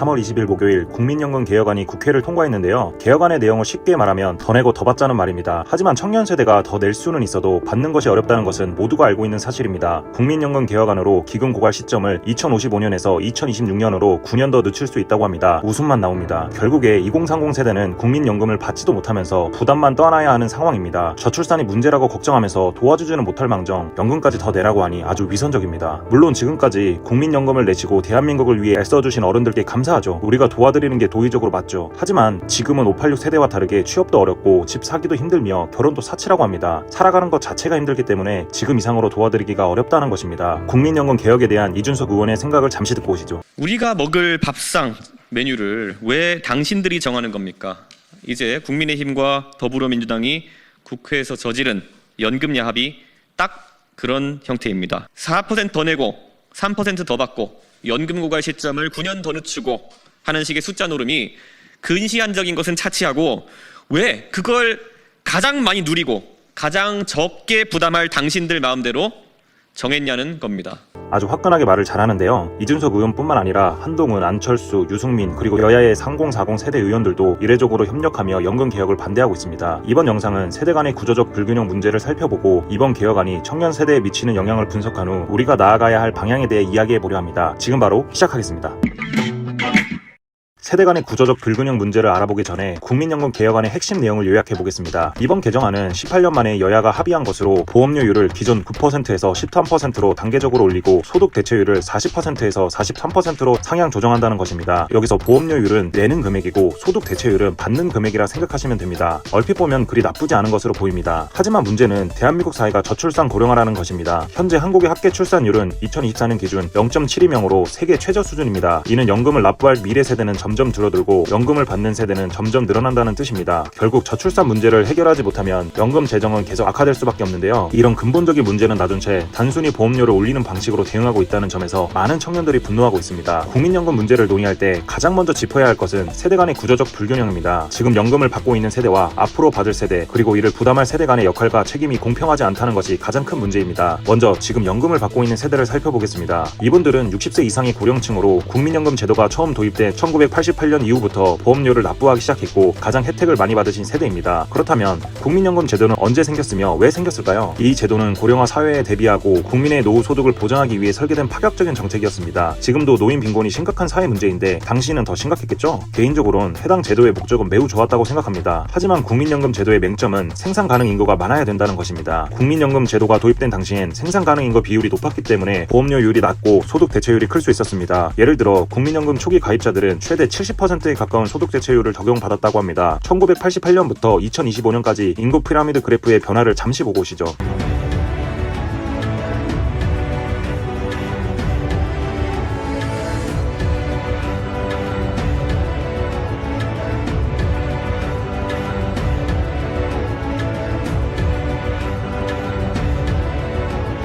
3월 20일 목요일 국민연금 개혁안이 국회를 통과했는데요. 개혁안의 내용을 쉽게 말하면 더 내고 더 받자는 말입니다. 하지만 청년 세대가 더 낼 수는 있어도 받는 것이 어렵다는 것은 모두가 알고 있는 사실입니다. 국민연금 개혁안으로 기금 고갈 시점을 2055년에서 2026년으로 9년 더 늦출 수 있다고 합니다. 웃음만 나옵니다. 결국에 2030 세대는 국민연금을 받지도 못하면서 부담만 떠나야 하는 상황입니다. 저출산이 문제라고 걱정하면서 도와주지는 못할 망정 연금까지 더 내라고 하니 아주 위선적입니다. 물론 지금까지 국민연금을 내시고 대한민국을 위해 애써주신 어른들께 감사 하죠. 우리가 도와드리는 게 도의적으로 맞죠. 하지만 지금은 586 세대와 다르게 취업도 어렵고 집 사기도 힘들며 결혼도 사치라고 합니다. 살아가는 것 자체가 힘들기 때문에 지금 이상으로 도와드리기가 어렵다는 것입니다. 국민연금 개혁에 대한 이준석 의원의 생각을 잠시 듣고 오시죠. 우리가 먹을 밥상 메뉴를 왜 당신들이 정하는 겁니까? 이제 국민의힘과 더불어민주당이 국회에서 저지른 연금 야합이 딱 그런 형태입니다. 4%더 내고 3%더 받고 연금 고갈 시점을 9년 더 늦추고 하는 식의 숫자 노름이 근시안적인 것은 차치하고 왜 그걸 가장 많이 누리고 가장 적게 부담할 당신들 마음대로 정했냐는 겁니다. 아주 화끈하게 말을 잘하는데요. 이준석 의원뿐만 아니라 한동훈, 안철수, 유승민 그리고 여야의 3040 세대 의원들도 이례적으로 협력하며 연금 개혁을 반대하고 있습니다. 이번 영상은 세대 간의 구조적 불균형 문제를 살펴보고 이번 개혁안이 청년 세대에 미치는 영향을 분석한 후 우리가 나아가야 할 방향에 대해 이야기해 보려 합니다. 지금 바로 시작하겠습니다. 세대 간의 구조적 불균형 문제를 알아보기 전에 국민연금 개혁안의 핵심 내용을 요약해 보겠습니다. 이번 개정안은 18년 만에 여야가 합의한 것으로 보험료율을 기존 9%에서 13%로 단계적으로 올리고 소득 대체율을 40%에서 43%로 상향 조정한다는 것입니다. 여기서 보험료율은 내는 금액이고 소득 대체율은 받는 금액이라 생각하시면 됩니다. 얼핏 보면 그리 나쁘지 않은 것으로 보입니다. 하지만 문제는 대한민국 사회가 저출산 고령화라는 것입니다. 현재 한국의 합계 출산율은 2024년 기준 0.72명으로 세계 최저 수준입니다. 이는 연금을 납부할 미래 세대는 점점 줄어들고 연금을 받는 세대는 점점 늘어난다는 뜻입니다. 결국 저출산 문제를 해결하지 못하면 연금 재정은 계속 악화될 수밖에 없는데요. 이런 근본적인 문제는 놔둔 채 단순히 보험료를 올리는 방식으로 대응하고 있다는 점에서 많은 청년들이 분노하고 있습니다. 국민연금 문제를 논의할 때 가장 먼저 짚어야 할 것은 세대 간의 구조적 불균형입니다. 지금 연금을 받고 있는 세대와 앞으로 받을 세대 그리고 이를 부담할 세대 간의 역할과 책임이 공평하지 않다는 것이 가장 큰 문제입니다. 먼저 지금 연금을 받고 있는 세대를 살펴보겠습니다. 이분들은 60세 이상의 고령층으로 국민연금 제도가 처음 도입돼 1988년 이후부터 보험료를 납부하기 시작했고 가장 혜택을 많이 받으신 세대입니다. 그렇다면 국민연금 제도는 언제 생겼으며 왜 생겼을까요? 이 제도는 고령화 사회에 대비하고 국민의 노후 소득을 보장하기 위해 설계된 파격적인 정책이었습니다. 지금도 노인 빈곤이 심각한 사회 문제인데 당시는 더 심각했겠죠? 개인적으로는 해당 제도의 목적은 매우 좋았다고 생각합니다. 하지만 국민연금 제도의 맹점은 생산 가능 인구가 많아야 된다는 것입니다. 국민연금 제도가 도입된 당시엔 생산 가능 인구 비율이 높았기 때문에 보험료율이 낮고 소득 대체율이 클 수 있었습니다. 예를 들어 국민연금 초기 가입자들은 최대 70%에 가까운 소득 대체율을 적용받았다고 합니다. 1988년부터 2025년까지 인구 피라미드 그래프의 변화를 잠시 보고 오시죠.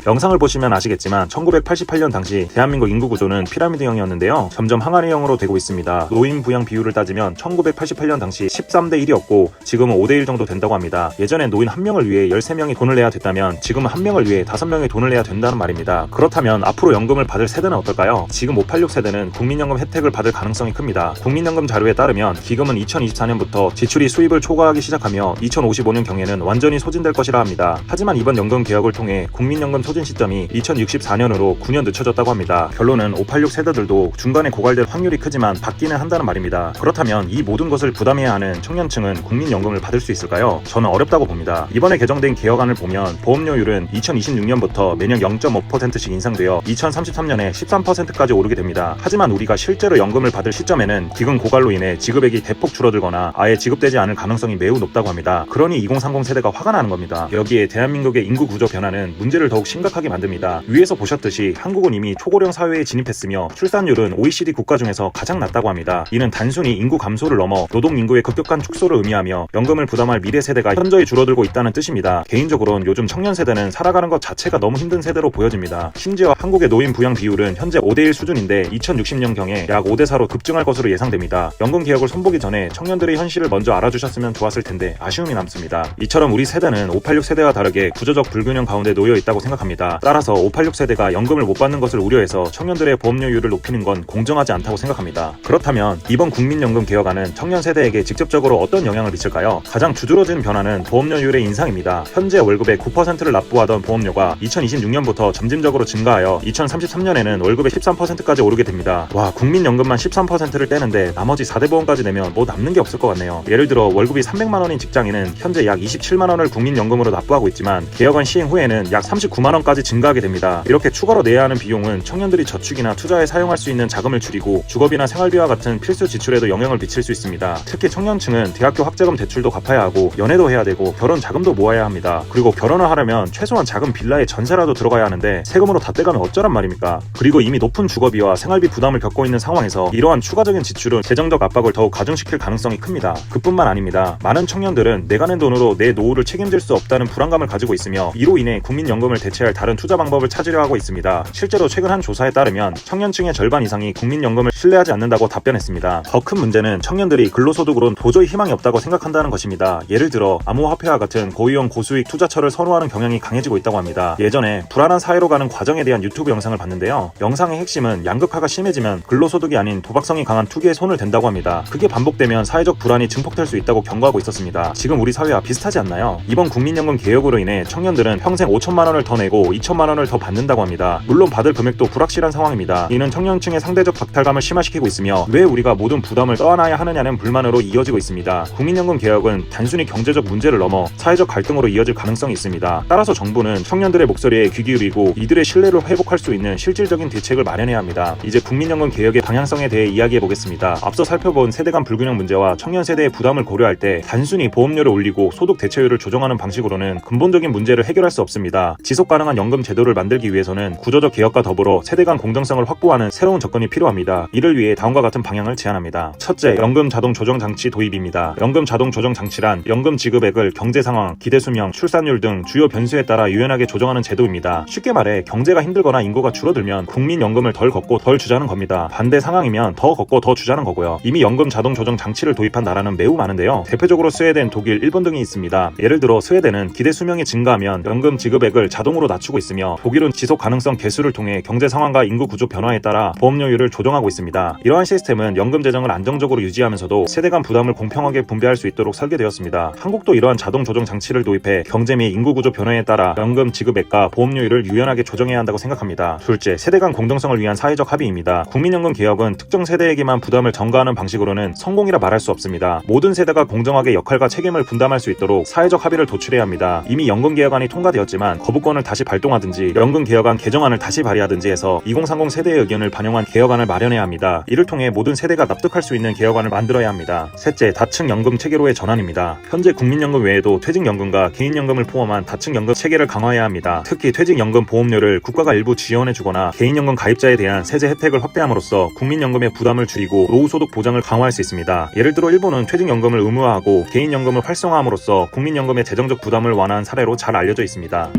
영상을 보시면 아시겠지만 1988년 당시 대한민국 인구 구조는 피라미드형이었는데요. 점점 항아리형으로 되고 있습니다. 노인 부양 비율을 따지면 1988년 당시 13대 1이었고 지금은 5대 1 정도 된다고 합니다. 예전에 노인 한 명을 위해 13명이 돈을 내야 됐다면 지금은 한 명을 위해 5명이 돈을 내야 된다는 말입니다. 그렇다면 앞으로 연금을 받을 세대는 어떨까요? 지금 586 세대는 국민연금 혜택을 받을 가능성이 큽니다. 국민연금 자료에 따르면 기금은 2024년부터 지출이 수입을 초과하기 시작하며 2055년 경에는 완전히 소진될 것이라 합니다. 하지만 이번 연금 개혁을 통해 국민연금 소진 시점이 2064년으로 9년 늦춰졌다고 합니다. 결론은 586 세대들도 중간에 고갈될 확률이 크지만 받기는 한다는 말입니다. 그렇다면 이 모든 것을 부담해야 하는 청년층은 국민연금을 받을 수 있을까요? 저는 어렵다고 봅니다. 이번에 개정된 개혁안을 보면 보험료율은 2026년부터 매년 0.5%씩 인상되어 2033년에 13%까지 오르게 됩니다. 하지만 우리가 실제로 연금을 받을 시점에는 기금 고갈로 인해 지급액이 대폭 줄어들거나 아예 지급되지 않을 가능성이 매우 높다고 합니다. 그러니 2030 세대가 화가 나는 겁니다. 여기에 대한민국의 인구 구조 변화는 문제를 더욱 심각 하게 만듭니다. 위에서 보셨듯이 한국은 이미 초고령 사회에 진입했으며 출산율은 OECD 국가 중에서 가장 낮다고 합니다. 이는 단순히 인구 감소를 넘어 노동 인구의 급격한 축소를 의미하며 연금을 부담할 미래 세대가 현저히 줄어들고 있다는 뜻입니다. 개인적으로는 요즘 청년 세대는 살아가는 것 자체가 너무 힘든 세대로 보여집니다. 심지어 한국의 노인 부양 비율은 현재 5대1 수준인데 2060년경에 약 5대4로 급증할 것으로 예상됩니다. 연금 개혁을 손보기 전에 청년들의 현실을 먼저 알아주셨으면 좋았을 텐데 아쉬움이 남습니다. 이처럼 우리 세대는 586 세대와 다르게 구조적 불균형 가운데 놓여 있다고 생각합니다. 겁니다. 따라서 586 세대가 연금을 못 받는 것을 우려해서 청년들의 보험료율을 높이는 건 공정하지 않다고 생각합니다. 그렇다면 이번 국민연금 개혁안은 청년 세대에게 직접적으로 어떤 영향을 미칠까요? 가장 두드러진 변화는 보험료율의 인상입니다. 현재 월급의 9%를 납부하던 보험료가 2026년부터 점진적으로 증가하여 2033년에는 월급의 13%까지 오르게 됩니다. 와, 국민연금만 13%를 떼는데 나머지 4대 보험까지 내면 뭐 남는 게 없을 것 같네요. 예를 들어 월급이 300만 원인 직장인은 현재 약 27만 원을 국민연금으로 납부하고 있지만 개혁안 시행 후에는 약 39만 원 까지 증가하게 됩니다. 이렇게 추가로 내야 하는 비용은 청년들이 저축이나 투자에 사용할 수 있는 자금을 줄이고 주거비나 생활비와 같은 필수 지출에도 영향을 미칠 수 있습니다. 특히 청년층은 대학교 학자금 대출도 갚아야 하고 연애도 해야 되고 결혼 자금도 모아야 합니다. 그리고 결혼을 하려면 최소한 작은 빌라에 전세라도 들어가야 하는데 세금으로 다 떼가면 어쩌란 말입니까? 그리고 이미 높은 주거비와 생활비 부담을 겪고 있는 상황에서 이러한 추가적인 지출은 재정적 압박을 더욱 가중시킬 가능성이 큽니다. 그뿐만 아닙니다. 많은 청년들은 내가 낸 돈으로 내 노후를 책임질 수 없다는 불안감을 가지고 있으며 이로 인해 국민연금을 대체할 다른 투자 방법을 찾으려 하고 있습니다. 실제로 최근 한 조사에 따르면 청년층의 절반 이상이 국민연금을 신뢰하지 않는다고 답변했습니다. 더 큰 문제는 청년들이 근로소득으론 도저히 희망이 없다고 생각한다는 것입니다. 예를 들어 암호화폐와 같은 고위험 고수익 투자처를 선호하는 경향이 강해지고 있다고 합니다. 예전에 불안한 사회로 가는 과정에 대한 유튜브 영상을 봤는데요. 영상의 핵심은 양극화가 심해지면 근로소득이 아닌 도박성이 강한 투기에 손을 댄다고 합니다. 그게 반복되면 사회적 불안이 증폭될 수 있다고 경고하고 있었습니다. 지금 우리 사회와 비슷하지 않나요? 이번 국민연금 개혁으로 인해 청년들은 평생 5천만 원을 더 내고 2천만 원을 더 받는다고 합니다. 물론 받을 금액도 불확실한 상황입니다. 이는 청년층의 상대적 박탈감을 심화시키고 있으며 왜 우리가 모든 부담을 떠안아야 하느냐는 불만으로 이어지고 있습니다. 국민연금 개혁은 단순히 경제적 문제를 넘어 사회적 갈등으로 이어질 가능성이 있습니다. 따라서 정부는 청년들의 목소리에 귀 기울이고 이들의 신뢰를 회복할 수 있는 실질적인 대책을 마련해야 합니다. 이제 국민연금 개혁의 방향성에 대해 이야기해 보겠습니다. 앞서 살펴본 세대 간 불균형 문제와 청년 세대의 부담을 고려할 때 단순히 보험료를 올리고 소득 대체율을 조정하는 방식으로는 근본적인 문제를 해결할 수 없습니다. 지속 가능 한 연금 제도를 만들기 위해서는 구조적 개혁과 더불어 세대 간 공정성을 확보하는 새로운 접근이 필요합니다. 이를 위해 다음과 같은 방향을 제안합니다. 첫째, 연금 자동 조정 장치 도입입니다. 연금 자동 조정 장치란 연금 지급액을 경제 상황, 기대 수명, 출산율 등 주요 변수에 따라 유연하게 조정하는 제도입니다. 쉽게 말해 경제가 힘들거나 인구가 줄어들면 국민 연금을 덜 걷고 덜 주자는 겁니다. 반대 상황이면 더 걷고 더 주자는 거고요. 이미 연금 자동 조정 장치를 도입한 나라는 매우 많은데요. 대표적으로 스웨덴, 독일, 일본 등이 있습니다. 예를 들어 스웨덴은 기대 수명이 증가하면 연금 지급액을 자동으로 낮추고 있으며 독일은 지속 가능성 개수를 통해 경제 상황과 인구 구조 변화에 따라 보험료율을 조정하고 있습니다. 이러한 시스템은 연금 재정을 안정적으로 유지하면서도 세대 간 부담을 공평하게 분배할 수 있도록 설계되었습니다. 한국도 이러한 자동 조정 장치를 도입해 경제 및 인구 구조 변화에 따라 연금 지급액과 보험료율을 유연하게 조정해야 한다고 생각합니다. 둘째, 세대 간 공정성을 위한 사회적 합의입니다. 국민연금 개혁은 특정 세대에게만 부담을 전가하는 방식으로는 성공이라 말할 수 없습니다. 모든 세대가 공정하게 역할과 책임을 분담할 수 있도록 사회적 합의를 도출해야 합니다. 이미 연금 개혁안이 통과되었지만 거부권을 다시 발동하든지 연금 개혁안 개정안을 다시 발의하든지 해서 2030 세대의 의견을 반영한 개혁안을 마련해야 합니다. 이를 통해 모든 세대가 납득할 수 있는 개혁안을 만들어야 합니다. 셋째, 다층 연금 체계로의 전환입니다. 현재 국민연금 외에도 퇴직연금과 개인연금을 포함한 다층 연금 체계를 강화해야 합니다. 특히 퇴직연금 보험료를 국가가 일부 지원해주거나 개인연금 가입자에 대한 세제 혜택을 확대함으로써 국민연금의 부담을 줄이고 노후소득 보장을 강화할 수 있습니다. 예를 들어 일본은 퇴직연금을 의무화하고 개인연금을 활성화함으로써 국민연금의 재정적 부담을 완화한 사례로 잘 알려져 있습니다.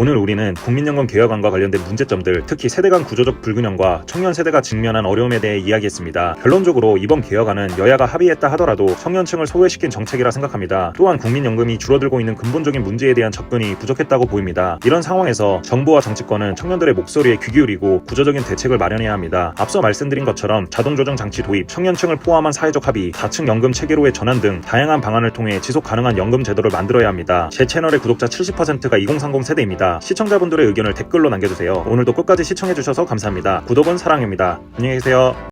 오늘 우리는 국민연금 개혁안과 관련된 문제점들, 특히 세대 간 구조적 불균형과 청년 세대가 직면한 어려움에 대해 이야기했습니다. 결론적으로 이번 개혁안은 여야가 합의했다 하더라도 청년층을 소외시킨 정책이라 생각합니다. 또한 국민연금이 줄어들고 있는 근본적인 문제에 대한 접근이 부족했다고 보입니다. 이런 상황에서 정부와 정치권은 청년들의 목소리에 귀 기울이고 구조적인 대책을 마련해야 합니다. 앞서 말씀드린 것처럼 자동 조정 장치 도입, 청년층을 포함한 사회적 합의, 다층 연금 체계로의 전환 등 다양한 방안을 통해 지속 가능한 연금 제도를 만들어야 합니다. 제 채널의 구독자 70%가 2030 세대입 니다. 시청자분들의 의견을 댓글로 남겨주세요. 오늘도 끝까지 시청해주셔서 감사합니다. 구독은 사랑입니다. 안녕히 계세요.